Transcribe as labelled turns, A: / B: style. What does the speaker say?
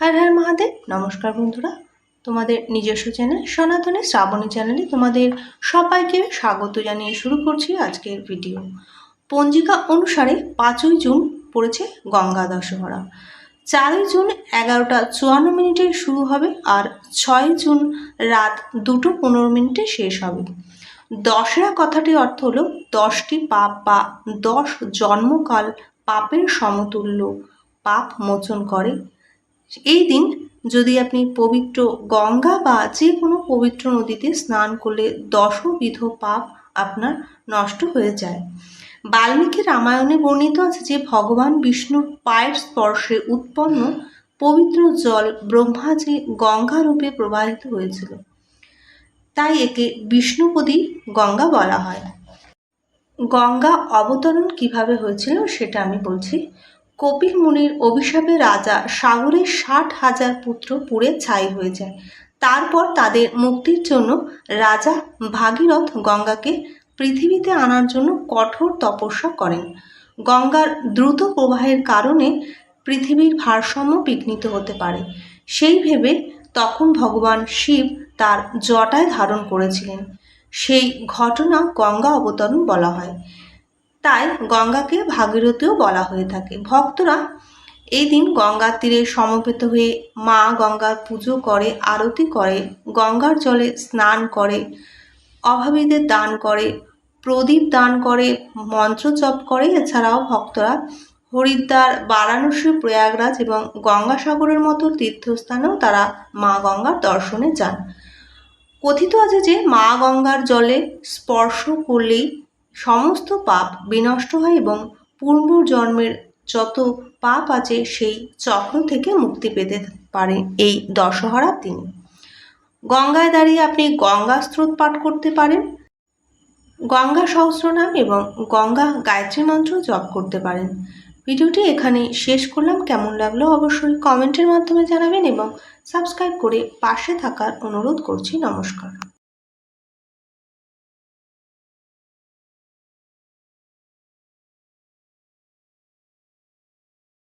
A: হর হর মহাদেব, নমস্কার বন্ধুরা। তোমাদের নিজস্ব চ্যানেল সনাতনী শ্রাবণী চ্যানেলে তোমাদের সবাইকে স্বাগত জানিয়ে শুরু করছি আজকের ভিডিও। পঞ্জিকা অনুসারে পাঁচই জুন পড়েছে গঙ্গা দশহরা। চারই জুন এগারোটা চুয়ান্ন মিনিটে শুরু হবে আর ছয় জুন রাত দুটো পনেরো মিনিটে শেষ হবে। দশরা কথাটির অর্থ হলো দশটি পাপ বা দশ জন্মকাল পাপের সমতুল্য। পাপ মোচন করে এই দিন যদি আপনি পবিত্র গঙ্গা বা যে কোনো পবিত্র নদীতে স্নান করলে দশবিধ পাপ আপনার নষ্ট হয়ে যায়। বাল্মীকি রামায়ণে বর্ণিত আছে যে ভগবান বিষ্ণুর পায়ের স্পর্শে উৎপন্ন পবিত্র জল ব্রহ্মা যে গঙ্গা রূপে প্রবাহিত হয়েছিল। তাই একে বিষ্ণুপদী গঙ্গা বলা হয়। গঙ্গা অবতরণ কীভাবে হয়েছিল সেটা আমি বলছি। কপিল মুনির অভিশাপে রাজা সাগরের ষাট হাজার পুত্র পুড়ে ছাই হয়ে যায়। তারপর তাদের মুক্তির জন্য রাজা ভাগীরথ গঙ্গাকে পৃথিবীতে আনার জন্য কঠোর তপস্যা করেন। গঙ্গার দ্রুত প্রবাহের কারণে পৃথিবীর ভারসাম্য বিঘ্নিত হতে পারে। সেই ভেবে তখন ভগবান শিব তার জটায় ধারণ করেছিলেন। সেই ঘটনা গঙ্গা অবতরণ বলা হয়। তাই গঙ্গাকে ভাগীরথীও বলা হয়ে থাকে। ভক্তরা এই দিন গঙ্গার তীরে সমবেত হয়ে মা গঙ্গার পুজো করে, আরতি করে, গঙ্গার জলে স্নান করে, অভাবীদের দান করে, প্রদীপ দান করে, মন্ত্র জপ করে। এছাড়াও ভক্তরা হরিদ্বার, বারাণসী, প্রয়াগরাজ এবং গঙ্গাসাগরের মতো তীর্থস্থানেও তারা মা গঙ্গার দর্শনে যান। কথিত আছে যে মা গঙ্গার জলে স্পর্শ করলেই সমস্ত পাপ বিনষ্ট হয় এবং পূর্ব জন্মের যত পাপ আছে সেই চক্র থেকে মুক্তি পেতে পারে এই দশহরার দিনে। গঙ্গায় দাঁড়িয়ে আপনি গঙ্গা স্রোত পাঠ করতে পারেন, গঙ্গা সহস্রনাম এবং গঙ্গা গায়ত্রী মন্ত্র জপ করতে পারেন। ভিডিওটি এখানে শেষ করলাম। কেমন লাগল অবশ্যই কমেন্টের মাধ্যমে জানাবেন এবং সাবস্ক্রাইব করে পাশে থাকার অনুরোধ করছি। নমস্কার।